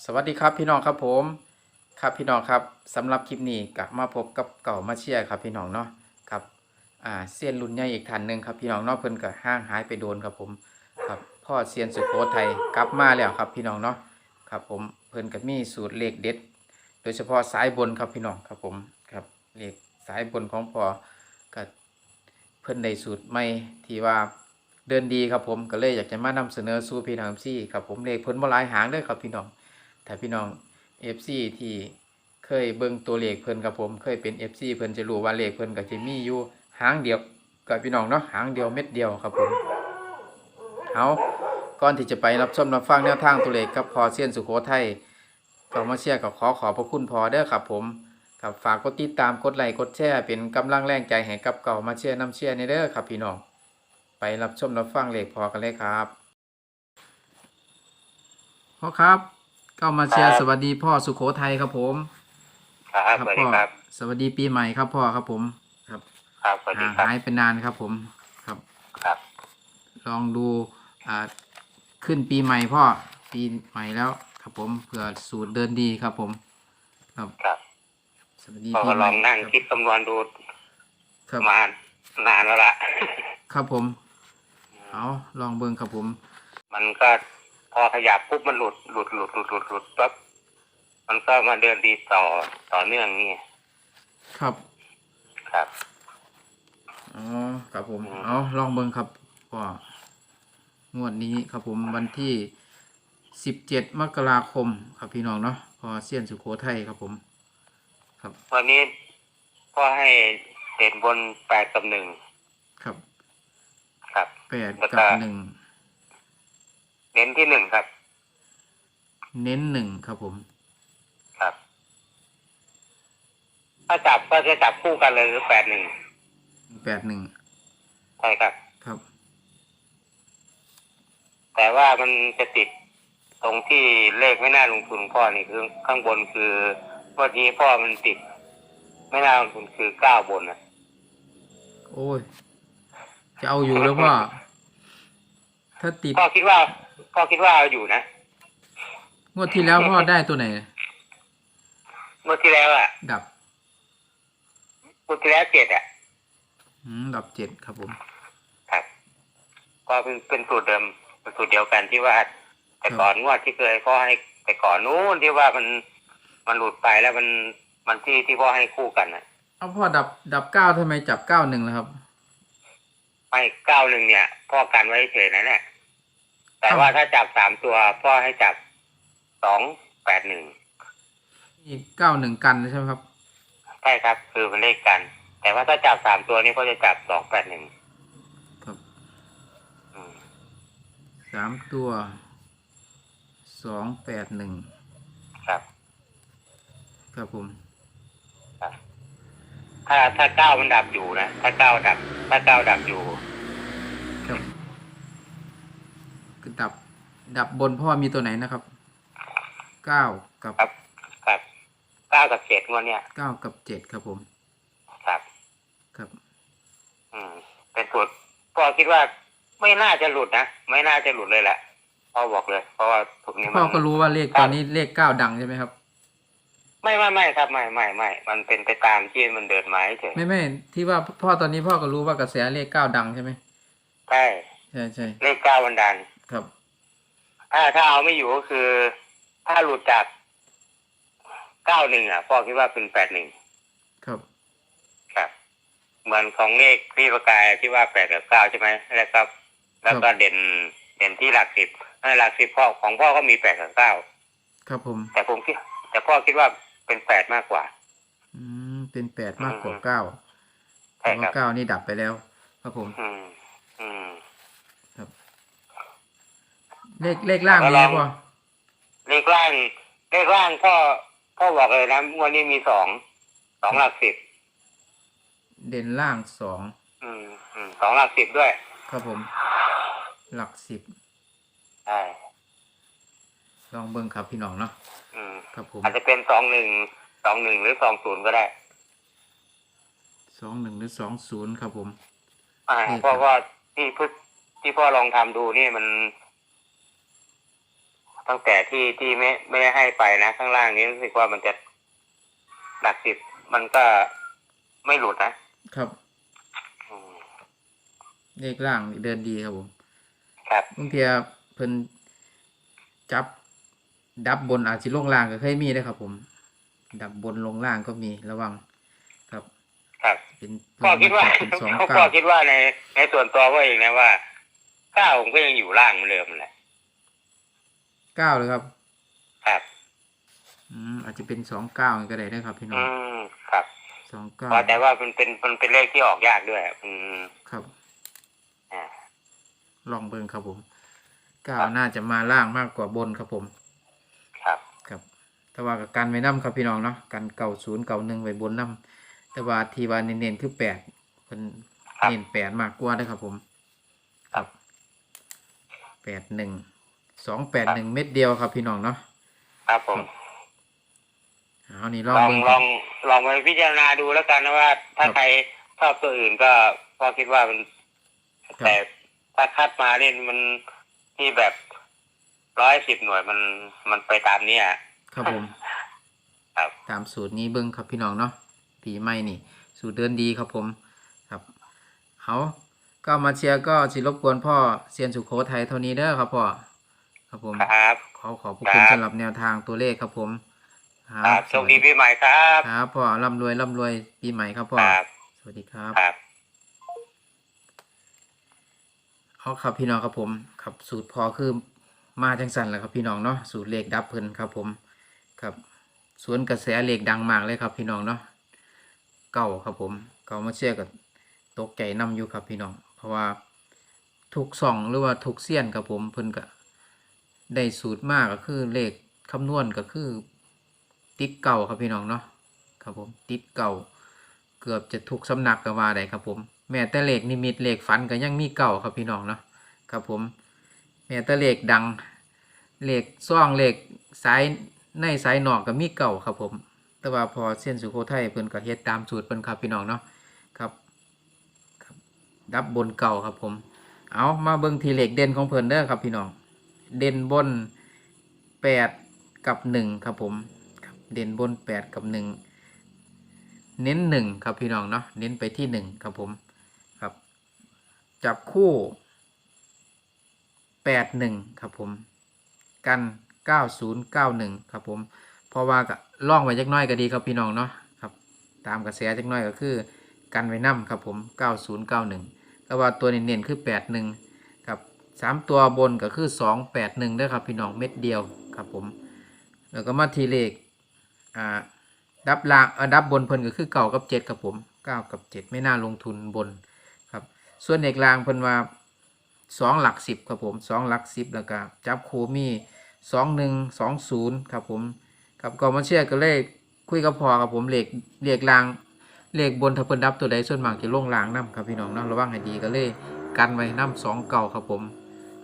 สวัสดีครับพี่น้องครับผมครับพี่น้องครับสำหรับคลิปนี้กลับมาพบกับเก่ามาเชียร์ครับพี่น้องเนาะครับอ่าเซียนรุ่นใหญ่อีกท่านหนึ่งครับพี่น้องเนาะเพิ่นก็ห่างหายไปโดนครับผมครับพ่อเซียนสุโขทัยกลับมาแล้วครับพี่น้องเนาะครับผมเพิ่นก็มีสูตรเลขเด็ด โดยเฉพาะสายบนครับพี่น้องครับผมครับเลขสายบนของพ่อก็เพิ่นได้สูตรใหม่ที่ว่าเดินดีครับผมก็เลยอยากจะมานำเสนอสู่พี่น้องซี่ครับผมเลขเพิ่นบ่หลายหางเด้อครับพี่น้อง ถ้าพี่น้อง FC ที่เคยเบิ่งตัวเลขเพิ่นครับผม เคยเป็น FC เพิ่นจะรู้ว่าเลขเพิ่นก็จะมีอยู่หางเดียวกับพี่น้องเนาะหางเดียวเม็ดเดียวครับผมเอาก่อนที่จะไปรับชมรับฟังแนวทางตัวเลขกับพอเซียนสุโขทัยก็มาเชียร์กับขอขอบพระคุณพอเด้อครับผมครับฝากกดติดตามกดไลค์กดแชร์เป็นกำลังแรงใจให้กับเก่ามาเชียร์น้ำเชียร์ในเด้อครับพี่น้องไปรับชมรับฟังเลขพอกันเลยครับพ่อครับ ก็มาเชียร์ครับสวัสดีพ่อสุโขทัยครับผมครับสวัสดีพ่อครับ สวัสดีปีใหม่ครับพ่อครับผม ครับครับสวัสดีห่างครับหายไปนานครับผมครับครับ ลองดูอ่าขึ้นปีใหม่พ่อปีใหม่แล้วครับผมเผื่อสูตรเดินดีครับผม ครับครับสวัสดีพอปีก็ใหลม่องนั่งครับคิดคำนวณดูครับมานานแล้วละครับผม เอาลองเบิ่งครับผม มันก็ พอขยับปุ๊บมันหลุดหลุดหลุดหลุดหลุดหลุดปั๊บมันก็มาเดินดีต่อต่อเนื่องนี่ครับครับอ๋อครับผมอืมเอาลองเบิ่งครับพ่องวดนี้ครับผมวันที่สิบเจ็ดมกราคม ครับพี่น้องเนาะพอเซียนสุโขทัยครับผม ครับวันนี้พ่อให้เด่นบนแปดกับหนึ่งครับ ครับแปดแล้วก็กับหนึ่ง เน้นที่หนึ่งครับ เน้นหนึ่งครับผม ครับ ถ้าจับก็จะจับคู่กันเลยหรือแปดหนึ่งแปดหนึ่งใช่ครับ ครับ แต่ว่ามันจะติดตรงที่เลขไม่น่าลงทุนพ่อนี่คือข้างบนคือวันนี้พ่อมันติด ไม่น่าลงทุนคือเก้าบนนะโอ้ย จะเอาอยู่แล้วพ่อ ถ้าติด พ่อคิดว่า พ่อคิดว่าเอาอยู่นะงวดที่แล้วพ่อได้ตัวไหนเมื่อที่แล้วอะดับเมื่อที่แล้วเจ็ดอะอืมดับเจ็ดครับผมครับก็เป็นเป็นสูตรเดิมเป็นสูตรเดียวกันที่ว่า แต่ก่อนงวดที่เคยพ่อให้แต่ก่อนนู้นที่ว่ามันมันหลุดไปแล้วมันมันที่ที่พ่อให้คู่กันอะเอาพ่อดับดับเก้าทำไมจับเก้าหนึ่งล่ะครับไม่เก้าหนึ่งเนี่ย พ่อกันไว้เฉยนะเนี่ย แต่ว่าถ้าจับสามตัวพ่อให้จับสองแปดหนึ่งอีกเก้าหนึ่งกันใช่ไหมครับ ใช่ครับ คือเป็นเลขกัน แต่ว่าถ้าจับสามตัวนี้ก็จะจับสองแปดหนึ่งครับอืมสามตัวสองแปดหนึ่งครับ ครับผมถ้าถ้าเก้ามันดับอยู่นะ ถ้าเก้าดับ ถ้าเก้าดับอยู่ ครับคือ ดับ ดับบนพ่อมีตัวไหนนะครับเก้ากับครับครับเก้ากับเจ็ดงวดเนี่ยเก้ากับเจ็ดครับผม ครับ ครับ อืมเป็นสูตรพ่อคิดว่าไม่น่าจะหลุดนะไม่น่าจะหลุดเลยแหละพ่อบอกเลย เพราะว่าถูกนี้มัพ่อนก็รู้ว่าเลขตอนนี้เลขเก้าดังใช่ไหมครับ ไม่ไม่ไม่ครับไม่ไม่ไม่มันเป็นไปตามที่มันเดินมาเฉยไม่ไม่ที่ว่าพ่อตอนนี้พ่อก็รู้ว่ากระแสเลขเก้าดังใช่ไหมใช่ใช่ใช่เลขเก้าวันดัน ครับถ้าถ้าเอาไม่อยู่ก็คือ ถ้าหลุดจากเก้าหนึ่งอะพ่อคิดว่าเป็นแปดหนึ่งครับ ครับ เหมือนของเลขพี่ประกายที่ว่าแปดกับเก้าใช่ไหมแล้วก็แล้วก็เด่นเด่นที่หลักสิบเออหลักสิบพ่อของพ่อก็มีแปดกับเก้าครับผม แต่ผมคิดแต่พ่อคิดว่าเป็นแปดมากกว่า อืมเป็นแปดมากกว่าเก้าเพใช่ราะคว่ารับเก้านี่ดับไปแล้ว ครับผม อืมอืม ครับ เลขเลขล่างแล้วมีลไหมองพ่อเลขล่างเลขล่างพ่อพ่อบอกเลยนะงวันนี้มีสองสองหลักสิบเด่นล่างสองอืมอืมสองหลักสิบด้วย ครับผม หลักสิบใช่ลองเบิ่งครับพี่น้องเนาะอืมครับผมอาจจะเป็นสองหนึ่งสองหนึ่งหรือสองศูนย์ก็ได้สองหนึ่งหรือสองศูนย์ครับผม อ่านี่ครับเพราะว่าที่พึ่ที่พ่อลองทำดูนี่มัน ตั้งแต่ที่ที่ไม่ไม่ได้ให้ไปนะ ข้างล่างนี้รู้สึกว่ามันจะหลักสิบมันก็ไม่หลุดนะครับอืมเลขล่างนี่เดินดีครับผมครับบางเทียเพิ่นจับ ดับบนอาจสิลงล่างก็เคยมีได้อครับ ผม ดับบนลงล่างก็มีระวังครับ ครับเป็นพ่อคิดว่าเป็นสองพ่เก้าอคิดว่าในในส่วนตัวพ่อเองนะว่าเก้าผมก็ยังอยู่ล่างเหมือนเดิมแหละ เก้าเลยครับครับ อืมอาจจะเป็นสองเก้าก็ได้นะครับ พี่น้ออืงมครับสองเก้าเพราะแต่ว่ามันเป็นมันเป็นเลขที่ออกยากด้วยอืมครับ อ่า ลองเบิ่งครับผมเก้าครับ น่าจะมาล่างมากกว่าบนครับผม ครับ ครับ แต่ว่ากับกันไว้นํครับพี่น้องเนาะกันเก่าศูนย์เก่าหนึ่งไว้บนนํแต่ว่าทีว่าเน้นๆคือแปดเป็นครับเน้นแปดมากกว่าได้อครับผม ครับ แปดหนึ่ง สองแปดหนึ่งเม็ดเดียวครับพี่น้องเนาะครับผมเอานี่ลลององเบิ่งลองลองไปพิจารณาดูแล้วกันนะว่า ถ้าครับใครชอบตัวอื่นก็พ่อคิดว่ามันครับแต่ถ้าคัดมาเนี่ยมันที่แบบร้อยสิบหน่วยมันมันไปตามเนี้ยครับผมครับตามสูตรนี้เบิ้งครับพี่น้องเนาะปีใหม่นี่ สูตรเดินดีครับผมครับเอาก็มาเชียร์ก็สิรบกวนพ่อเซียนสุโขทัยเท่านี้เด้อครับพ่อ ครับผมครับ ขอขอบพระคุณครับสำหรับแนวทางตัวเลขครับผมครับโชคดีปีใหม่ครับครับพ่อร่ำรวยร่ำรวยปีใหม่ครับพ่อครับสวัสดีครับครับเอาครับพี่น้องครับผมครับสูตรพอคือมาจังสันแหละครับพี่น้องเนาะสูตรเลขดับเพิ่นครับผมครับสวนกระแสเลขดังมากเลยครับพี่น้องเนาะเก่าครับผมเก่ามาเชียร์กับตกใจนํอยู่ครับพี่น้อง เพราะว่าทุกส่องหรือว่าทุกเสี้ยนครับผมเพิ่นก็ ได้สูตรมากก็คือเลขคำนวณก็คือ ติดเก่าครับพี่น้องเนาะครับผมติดเก่า เกือบจะทุกสำนักก็ว่าได้ครับผม แม้แต่เลขนิมิตเลขฝันก็ยังมีเก่าครับพี่น้องเนาะครับผมแม้แต่เลขดังเลขซ่องเลขสายในสายนอกก็มีเก่าครับผม แต่ว่าพอเส้นสุโขทัยเพิ่นก็เฮ็ดตามสูตรเพิ่นครับพี่น้องเนาะครับครับดับบนเก่าครับผม เอามาเบิ่งทีเลขเด่นของเพิ่นเด้อครับพี่น้อง เด่นบนแปดกับหนึ่งครับผมเด่นบนแปดกับหนึ่งเน้นหนึ่งครับพี่น้องเนาะเน้นไปที่หนึ่งครับผมครับจับคู่แปดหนึ่งครับผมกันเก้าศูนย์เก้าหนึ่งครับผมเพราะว่าก็ล่องไว้จักน้อยก็ดีครับพี่น้องเนาะครับตามกระแสจักน้อยก็คือ กันไว้นํครับผมเก้าศูนย์เก้าหนึ่งแต่ว่าตัวเน้นๆคือแปดหนึ่ง สามตัวบนก็คือสองแปดหนึ่งด้ครับพี่น้องเม็ดเดียวครับผม แล้วก็มาทีเลขอ่าดับล่างเออดับบนเพิ่นก็คือเก่ากับเจ็ดครับผมเก้ากับเจ็ดไม่น่าลงทุนบนครับ ส่วนเอกลางเพิ่นว่าสองหลักสิบครับผมสองหลักสิบแล้วก็จับคูมีสองหนึ่งสองศูนย์ครับผมครับก็มาเชื่อก็เลยคุยกับพอครับผมเลขเลขลางเลขบนถ้าเพิ่นดับตัวใดส่วนมากจะลงลางนํครับพี่น้องเนาะระวังให้ดีก็เลยกันไว้นํสองเก่าครับผม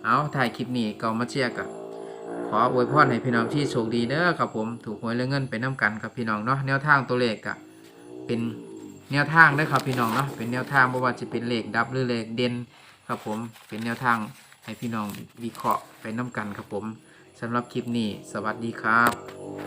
เอาถ่ายคลิปนี้ก็มาเชียร์กับขออวยพรให้พี่น้องที่โชคดีเด้อครับผมถูกหวยเรื่องเงินไปน้ำกันครับพี่น้องเนาะแนวทางตัวเลขกะเป็นแนวทางได้ครับพี่น้องเนาะเป็นแนวทางไม่ว่าจะเป็นเลขดับหรือเลขเด่นครับผมเป็นแนวทางให้พี่น้องวิเคราะห์ไปน้ำกันครับผมสำหรับคลิปนี้ สวัสดีครับ